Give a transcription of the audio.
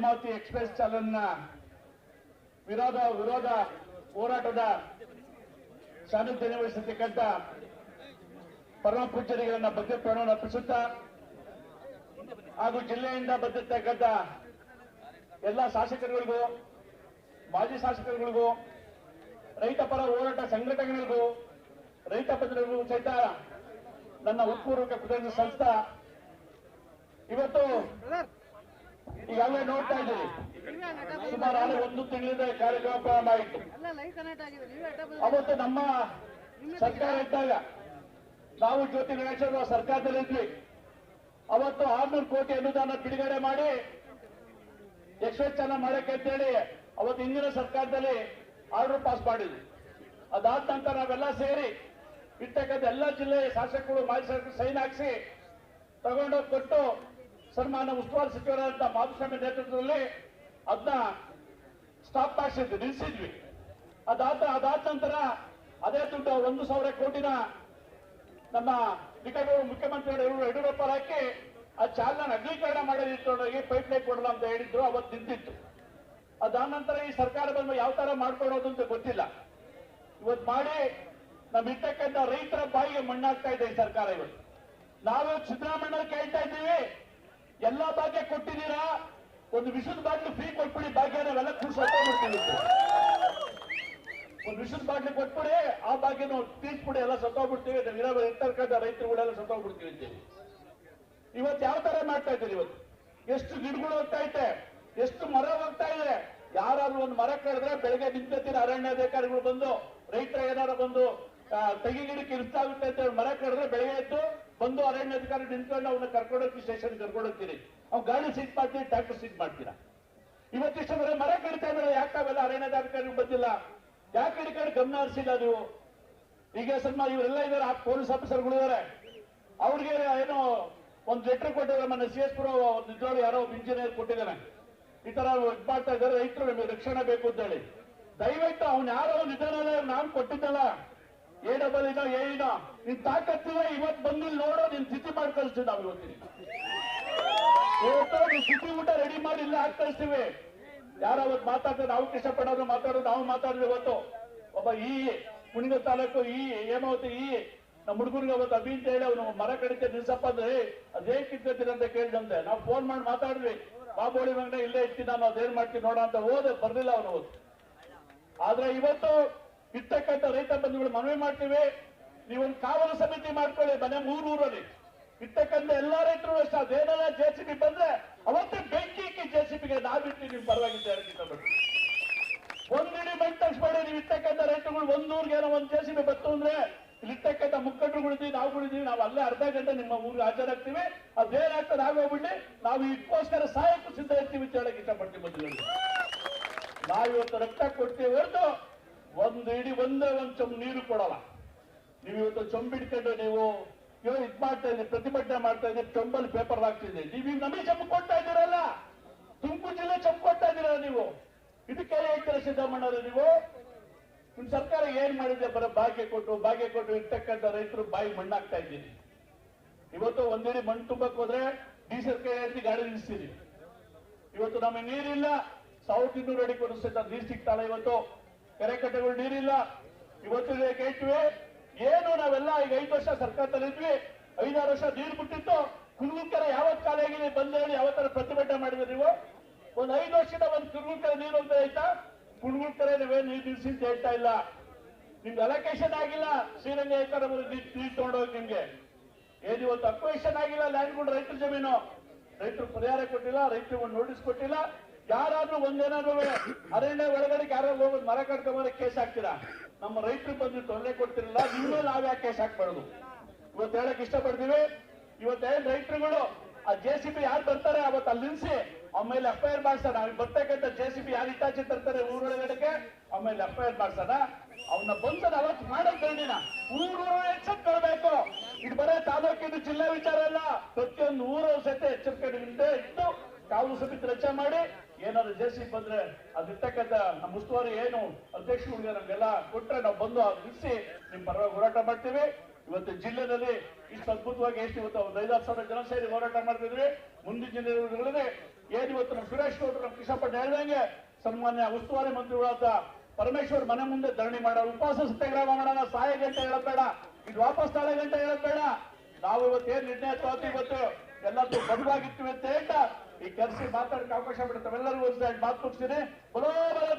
Hemavathi express ಚಾಲನ್ನ ವಿರೋಧ ವಿರೋಧ ಹೋರಾಟದ ಸಾನ್ನಿಧ್ಯ ವಹಿಸತಕ್ಕಂಥ ಪರಮ ಪೂಜ್ಯರಿಗಳನ್ನ ಬಗ್ಗೆ ಪ್ರಾಣವನ್ನು ಅರ್ಪಿಸುತ್ತಾ ಹಾಗೂ ಜಿಲ್ಲೆಯಿಂದ ಬಂದಿರ್ತಕ್ಕಂಥ ಎಲ್ಲ ಶಾಸಕರುಗಳಿಗೂ, ಮಾಜಿ ಶಾಸಕರುಗಳಿಗೂ, ರೈತ ಪರ ಹೋರಾಟ ಸಂಘಟನೆಗಳಿಗೂ ರೈತ ಪ್ರತಿನಿಧಿಗಳಿಗೂ ಸಹಿತ ನನ್ನ ಉತ್ಪೂರ್ವಕ ಕೃತಜ್ಞ ಸಂಸ್ಥಾ ಇವತ್ತು ಈಗಾಗಲೇ ನೋಡ್ತಾ ಇದ್ದೀರಿ. ಸುಮಾರು ಒಂದು ತಿಂಗಳಿಂದ ಕಾರ್ಯಕ್ರಮ ಪ್ರಾರಂಭ ಆಯಿತು. ಅವತ್ತು ನಮ್ಮ ಸರ್ಕಾರ ಇದ್ದಾಗ ನಾವು ಜ್ಯೋತಿ ಅವರು ಸರ್ಕಾರದಲ್ಲಿದ್ವಿ ಅವತ್ತು ಆರ್ನೂರು ಕೋಟಿ ಅನುದಾನ ಬಿಡುಗಡೆ ಮಾಡಿ ಎಕ್ಸ್ಪ್ರೆಸ್ ಮಾಡಕ್ಕೆ ಅಂತೇಳಿ ಅವತ್ತು ಹಿಂದಿನ ಸರ್ಕಾರದಲ್ಲಿ ಆರ್ಡರ್ ಪಾಸ್ ಮಾಡಿದ್ವಿ. ಅದಾದ ನಂತರ ನಾವೆಲ್ಲ ಸೇರಿ ಇರ್ತಕ್ಕಂಥ ಎಲ್ಲ ಜಿಲ್ಲೆಯ ಶಾಸಕರು, ಮಾಜಿ ಶಾಸಕರು ಸೈನ್ ಹಾಕಿಸಿ ತಗೊಂಡೋಗಿ ಕೊಟ್ಟು ಸನ್ಮಾನ ಉಸ್ತುವಾರಿ ಸಚಿವರಾದಂತಹ ಮಾಧುಸ್ವಾಮಿ ನೇತೃತ್ವದಲ್ಲಿ ಅದನ್ನ ಸ್ಟಾಪ್ ಮಾಡಿಸಿದ್ವಿ ನಿಲ್ಲಿಸಿದ್ವಿ ಅದಾದ ಅದಾದ ನಂತರ ಅದೇ ದುಡ್ಡು ಒಂದು ಸಾವಿರ ಕೋಟಿನ ನಮ್ಮ ನಿಕಟವರು ಮುಖ್ಯಮಂತ್ರಿಗಳು ಯಡಿಯೂರಪ್ಪ ಹಾಕಿ ಆ ಚಾಲನ ಅಗಲೀಕರಣ ಮಾಡೋದಿತ್ತು ಪೈಪ್ ಲೈನ್ ಕೊಡಲ್ಲ ಅಂತ ಹೇಳಿದ್ರು ಅವತ್ತು ನಿಂತಿತ್ತು. ಅದಾದ ನಂತರ ಈ ಸರ್ಕಾರ ಬಂದು ಯಾವ ತರ ಮಾಡ್ಕೊಳ್ಳೋದು ಅಂತ ಗೊತ್ತಿಲ್ಲ. ಇವತ್ತು ಮಾಡಿ ನಮ್ಮಿರ್ತಕ್ಕಂಥ ರೈತರ ಬಾಯಿಗೆ ಮಣ್ಣಾಗ್ತಾ ಇದೆ ಈ ಸರ್ಕಾರ ಇವತ್ತು. ನಾವು ಸಿದ್ದರಾಮಯ್ಯ ಕೇಳ್ತಾ ಇದ್ದೀವಿ. ಎಲ್ಲಾ ಭಾಗ್ಯ ಕೊಟ್ಟಿದ್ದೀರಾ? ಒಂದು ವಿಷದ ಬಾಟ್ಲು ಫ್ರೀ ಕೊಟ್ಬಿಡಿ ಭಾಗ್ಯ ನಾವೆಲ್ಲ ಹೊಟ್ಟೋಗ್ಬಿಡ್ತೀವಿ ಒಂದು ವಿಷದ ಬಾಟ್ಲಿ ಕೊಟ್ಬಿಡಿ, ಆ ಭಾಗ್ಯನ ತೀರ್ಸ್ಬಿಡಿ, ಎಲ್ಲ ಸತ್ತೋಗ್ಬಿಡ್ತೀವಿ. ನಾವು ರೈತರು ಕೂಡ ಎಲ್ಲ ಸತ್ತೋಗ್ಬಿಡ್ತೀವಿ ಅಂತೀವಿ ಇವತ್ತು ಯಾವ ತರ ಮಾಡ್ತಾ ಇದ್ದೀರಿ ಇವತ್ತು? ಎಷ್ಟು ಗಿಡಗಳು ಹೋಗ್ತಾ ಐತೆ? ಎಷ್ಟು ಮರ ಹೋಗ್ತಾ ಇದೆ? ಯಾರಾದ್ರೂ ಒಂದು ಮರ ಕಡಿದ್ರೆ ಬೆಳಗ್ಗೆ ನಿಂತಿರ ಅರಣ್ಯಾಧಿಕಾರಿಗಳು ಬಂದು, ರೈತರ ಏನಾರ ಬಂದು ತೆಗಿಗಿಡಕ್ಕೆ ತೆಗಿ ಗಿಡಕ್ಕೆ ಇರ್ತಾಗುತ್ತೆ ಅಂತ ಮರ ಕಡಿದ್ರೆ ಬೆಳಗ್ಗೆ ಎದ್ದು ಬಂದು ಅರಣ್ಯ ಅಧಿಕಾರಿ ನಿಂತ್ಕೊಂಡು ಅವನ್ನ ಕರ್ಕೊಂಡೋಗಿ ಸ್ಟೇಷನ್ ಕರ್ಕೊಂಡೋಗ್ತೀರಿ. ಅವ್ನು ಗಾಡಿ ಸೀಟ್ ಮಾಡ್ತೀರಿ ಟ್ಯಾಕ್ಟರ್ ಸೀಟ್ ಮಾಡ್ತೀರಾ? ಇವತ್ತಿಷ್ಟು ಬರೀ ಮರ ಕಡಿತಾ ಇದ್ರೆ, ಯಾಕೆ ತಾವೆಲ್ಲ ಅರಣ್ಯಾಧಿಕಾರಿ ಬಂದಿಲ್ಲ? ಯಾಕೆ ಕಡೆ ಗಮನ ಹರಿಸಿಲ್ಲ ನೀವು? ಈಗ ಸನ್ಮಾ ಇವರೆಲ್ಲ ಇದಾರೆ, ಆ ಪೊಲೀಸ್ ಆಫೀಸರ್ಗಳು ಇದಾರೆ. ಅವ್ರಿಗೆ ಏನೋ ಒಂದು ಲೆಟರ್ ಕೊಟ್ಟಿದ್ದಾರೆ, ಮೊನ್ನೆ ಸಿ ಎಸ್ ಪುರ ನಿಜವಾಗ್ಲೂ ಯಾರೋ ಒಬ್ಬ ಇಂಜಿನಿಯರ್ ಕೊಟ್ಟಿದ್ದಾನೆ. ಈ ತರ ಮಾಡ್ತಾ ಇದ್ದಾರೆ, ರೈತರು ನಮಗೆ ರಕ್ಷಣೆ ಬೇಕು ಅಂತ ಹೇಳಿ ದಯವಿಟ್ಟು ಅವ್ನು ಯಾರೋ ನಿಧಾನ ನಾನು ಕೊಟ್ಟಿದ್ದಲ್ಲ. ಎ ಇನೋ ಎ ಇನೋ ನಿನ್ ತಾಕತ್ತಿಲ್ಲ ಇವತ್ ಬಂದು ನೋಡೋ, ನಿನ್ ಸ್ಥಿತಿ ಮಾಡಿ ಕಳಿಸ್ತೀವಿ ನಾವು ಇವತ್ತಿನ ಸ್ಥಿತಿ ಊಟ ರೆಡಿ ಮಾಡಿ ಇಲ್ಲ ಹಾಕಿ ಕಳಿಸ್ತೀವಿ. ಯಾರಾವತ್ ಅವತ್ತು ಮಾತಾಡ್ತಾರೆ ನಾವು ಕೃಷ್ಣಪಡೋರು ಮಾತಾಡೋದು, ನಾವು ಮಾತಾಡಿದ್ವಿ ಇವತ್ತು. ಒಬ್ಬ ಈ ಕುಣಿಗ ತಾಲೂಕು, ಈ ಹೇಮಾವತಿ, ಈ ನಮ್ಮ ಹುಡುಗರಿಗೆ ಅವತ್ತು ಅಭಿ ಅಂತ ಹೇಳಿ, ಅವ್ನು ಮರ ಕಡಿತೆ ನಿಲ್ಸಪ್ಪ ಅಂದ್ರೆ ಅದೇ ಕಿತ್ಕೊತೀರಿ ಅಂತ ಕೇಳಿದಂತೆ ನಾವು ಫೋನ್ ಮಾಡಿ ಮಾತಾಡಿದ್ವಿ. ಬಾಬೋಳಿ ಮಗನ ಇಲ್ಲೇ ಇರ್ತೀನಿ ನಾನು, ಅದೇನ್ ಮಾಡ್ತೀನಿ ನೋಡ ಅಂತ ಹೋದೆ, ಬರ್ಲಿಲ್ಲ ಅವನು ಆದ್ರೆ ಇವತ್ತು ಇರ್ತಕ್ಕಂಥ ರೈತ ಬಂಧುಗಳು ಮನವಿ ಮಾಡ್ತೀವಿ, ನೀವೊಂದು ಕಾವಲು ಸಮಿತಿ ಮಾಡ್ಕೊಳ್ಳಿ, ಮನೆ ಮೂರೂರಲ್ಲಿ. ಇರ್ತಕ್ಕಂಥ ಎಲ್ಲಾ ರೈತರು ಅಷ್ಟೇ ಅದೇನೆಲ್ಲ ಜೆ ಸಿ ಬಿ ಬಂದ್ರೆ ಅವತ್ತೇ ಬೆಂಕಿ ಜೆ ಸಿ ಬಿಗೆ ನಾವಿಟ್ಟು ನಿಮ್ ಪರವಾಗಿದ್ದಾರೆ ಒಂದಿಡಿ ತಕ್ಷ ತಗ್ಸ್ಬೇಡಿ ನೀವು ಇರ್ತಕ್ಕಂಥ ರೈತರುಗಳು ಒಂದೂರ್ಗೆ ಏನೋ ಒಂದ್ ಜೆ ಸಿ ಬಿ ಬತ್ತು ಅಂದ್ರೆ, ಇಲ್ಲಿ ಇರ್ತಕ್ಕಂಥ ಮುಖಂಡರುಗಳಿದ್ದೀವಿ ನಾವುಗಳಿದ್ದೀವಿ ನಾವು ಅಲ್ಲೇ ಅರ್ಧ ಗಂಟೆ ನಿಮ್ಮ ಊರಿಗೆ ಹಾಜರಾಗ್ತೀವಿ. ಅದೇನಾಗ್ತದೆ ಆಗೋಗ್ಬಿಡ್ಲಿ ನಾವು ಇದಕ್ಕೋಸ್ಕರ ಸಹಾಯಕ್ಕೂ ಸಿದ್ಧ ಇರ್ತೀವಿ ಅಂತ ಹೇಳಕ್ ಇಷ್ಟಪಡ್ತೀವಿ ನಾವು ನಾವಿವತ್ತು ರಕ್ತ ಕೊಡ್ತೀವಿ ಹೊರತು ಒಂದು ಇಡೀ ಒಂದೇ ಒಂದು ಚಮ್ ನೀರು ಕೊಡಲ್ಲ. ನೀವು ಇವತ್ತು ಚೊಂಬ್ ನೀವು ಇವ್ ಇದ್ ಮಾಡ್ತಾ ಇದ್ದೀನಿ ಪ್ರತಿಭಟನೆ ಮಾಡ್ತಾ ಇದ್ದೀನಿ ಚೊಂಬಲ್ಲಿ ಪೇಪರ್ ಹಾಕ್ತಿದ್ದೀರಿ ನೀವು ಈಗ ನಮಗೆ ಚಂಬ್ ಕೊಡ್ತಾ ಇದ್ದೀರಲ್ಲ? ತುಮಕೂರು ಜಿಲ್ಲೆ ಚಂಬ್ ಕೊಡ್ತಾ ಇದ್ದೀರಲ್ಲ ನೀವು? ಇದಕ್ಕೆ ಹೇಳ್ತೀರ ಸಿದ್ದರಾಮಣ್ಣವ್ರೆ ನೀವು? ನಿಮ್ ಸರ್ಕಾರ ಏನ್ ಮಾಡಿದೆ ಬರೋ ಭಾಗ್ಯ ಕೊಟ್ಟು ಭಾಗ್ಯ ಕೊಟ್ಟು ಇರ್ತಕ್ಕಂಥ ರೈತರು ಬಾಯಿ ಮಣ್ಣಾಗ್ತಾ ಇದ್ದೀನಿ ಇವತ್ತು ಒಂದೇಡಿ ಮಣ್ಣು ತುಂಬಕ್ ಹೋದ್ರೆ ಡೀಸೆಲ್ ಕೈ ಗಾಡಿ ನಿಲ್ಲಿಸ್ತೀರಿ. ಇವತ್ತು ನಮಗೆ ನೀರಿಲ್ಲ, ಸಾವಿರದ ಇನ್ನೂರು ಅಡಿ ಕೊಡಿಸ್ತಾ ನೀರು ಸಿಗ್ತಾಳ ಇವತ್ತು. ಕೆರೆ ಕಟ್ಟೆಗಳು ನೀರಿಲ್ಲ. ಇವತ್ತು ಕೇಳ್ತೀವಿ ಏನು ನಾವೆಲ್ಲ ಈಗ ಐದು ವರ್ಷ ಸರ್ಕಾರದಲ್ಲಿದ್ವಿ ಐದಾರು ವರ್ಷ ನೀರು ಬಿಟ್ಟಿತ್ತು. ಕುರುಗುಕೆರೆ ಯಾವತ್ ಆಗಿದೆ ಬಂದು ಹೇಳಿ ಯಾವತ್ತರ ಪ್ರತಿಭಟನೆ ಮಾಡಿದ್ರಿ ನೀವು? ಒಂದ್ ಐದು ವರ್ಷದ ಒಂದು ಕುರುಗುಕೆರೆ ನೀರು ಅಂತ ಆಯ್ತಾ? ಕುರುಗುಕೆರೆ ನೀವೇ ನೀರು ನಿಲ್ಸಿ ಅಂತ ಹೇಳ್ತಾ ಇಲ್ಲ. ನಿಮ್ಗೆ ಅಲೋಕೇಶನ್ ಆಗಿಲ್ಲ. ಶ್ರೀರಂಗ ಏಕರ ನೀರು ತಗೊಂಡೋಗಿ ನಿಮ್ಗೆ. ಏನ್ ಇವತ್ತು ಅಕ್ವೇಶನ್ ಆಗಿಲ್ಲ ಲ್ಯಾಂಡ್ಗಳು ರೈತರ ಜಮೀನು. ರೈತರು ಪರಿಹಾರ ಕೊಟ್ಟಿಲ್ಲ, ರೈತರಿಗೆ ಒಂದು ನೋಟಿಸ್ ಕೊಟ್ಟಿಲ್ಲ. ಯಾರಾದ್ರೂ ಒಂದೇನಾದ್ರು ಅರಣ್ಯ ಒಳಗಡೆ ಯಾರೋ ಹೋಗೋದು, ಮರ ಕಟ್ಕೊಂಡ್ರೆ ಕೇಸ್ ಹಾಕ್ತೀರಾ? ನಮ್ಮ ರೈತರು ಬಂದು ತೊಂದರೆ ಕೊಡ್ತಿರಲಿಲ್ಲ ನಿಮ್ಮ ನಾವ್ ಯಾಕೆ ಕೇಸ್ ಹಾಕ್ಬಾರ್ದು? ಇವತ್ತು ಹೇಳಕ್ ಇಷ್ಟಪಡ್ತೀವಿ ಇವತ್ತೇನ್ ರೈತರುಗಳು, ಆ ಜೆ ಸಿ ಬಿ ಯಾರು ಬರ್ತಾರೆ, ಅವತ್ತು ಅಲ್ಲಿ ನಿಲ್ಸಿ, ಆಮೇಲೆ ಎಫ್ ಐ ಆರ್ ಮಾಡ್ಸೋಣ. ಅವ್ರಿಗೆ ಬರ್ತಕ್ಕಂಥ ಜೆ ಸಿ ಬಿ ಯಾರು ಇಟ್ಟಾಚೆ ತರ್ತಾರೆ ಊರೊಳಗಡೆಗೆ, ಆಮೇಲೆ ಎಫ್ ಐ ಆರ್ ಮಾಡ್ಸೋಣ. ಅವನ್ನ ಬಂದದ ಅವತ್ತು ಮಾಡೋದ್ ಬೇಡಿನ ಊರು ಎಚ್ಚರಿಕೊಳ್ಬೇಕು ಇದು ಬರೋ ತಾಲೂಕಿನ ಜಿಲ್ಲಾ ವಿಚಾರ ಕಾಲು ಸಮಿತಿ ರಚನೆ ಮಾಡಿ ಏನಾದ್ರು ಜೆ ಸಿ ಬಂದ್ರೆ ಅದಿರ್ತಕ್ಕಂಥ ನಮ್ಮ ಉಸ್ತುವಾರಿ ಏನು ಅಧ್ಯಕ್ಷಗಳಿಗೆ ನಮ್ಗೆಲ್ಲ ಕೊಟ್ರೆ ನಾವು ಬಂದು ನಿಲ್ಲಿಸಿ ನಿಮ್ಮ ಪರವಾಗಿ ಹೋರಾಟ ಮಾಡ್ತೀವಿ. ಇವತ್ತು ಜಿಲ್ಲೆನಲ್ಲಿ ಇಷ್ಟು ಅದ್ಭುತವಾಗಿ ಎಷ್ಟು ಇವತ್ತು ಒಂದು ಐದಾರು ಸಾವಿರ ಜನ ಸೇರಿ ಹೋರಾಟ ಮಾಡ್ತಿದ್ವಿ. ಮುಂದಿನ ಜಿಲ್ಲೆಗಳಲ್ಲಿ ಏನಿವತ್ತು ಇವತ್ತು ನಮ್ಮ ಸುರೇಶ್ ಗೌಡರು, ನಮ್ಮ ಕೃಷ್ಣಪಟ್ಟ ಹೇಳ್ದಂಗೆ ಸನ್ಮಾನ್ಯ ಉಸ್ತುವಾರಿ ಮಂತ್ರಿಗಳಾದ ಪರಮೇಶ್ವರ್ ಮನೆ ಮುಂದೆ ಧರಣಿ ಮಾಡೋ ಉಪವಾಸ ಸತ್ಯಾಗ್ರಹ ಮಾಡೋಣ ಸಹಾಯ ಗಂಟೆ ಹೇಳಬೇಡ ಇದು ವಾಪಸ್ ನಾಳೆ ಗಂಟೆ ಹೇಳಬೇಡ ನಾವು ಇವತ್ತು ಇವತ್ತೇನು ನಿರ್ಣಯ ತಗೋತೀವಿ ಇವತ್ತು ಎಲ್ಲರೂ ಬಡವಾಗಿರ್ತೀವಿ ಅಂತ ಹೇಳ್ತಾ ಈ ಕರೆಸಿ ಮಾತಾಡಕ್ಕೆ ಅವಕಾಶ ಬಿಡುತ್ತೆ ಎಲ್ಲರಿಗೂ ಒಂದು ಮಾತು ಮುಗಿಸ್ತೀನಿ. ಬರೋಬರ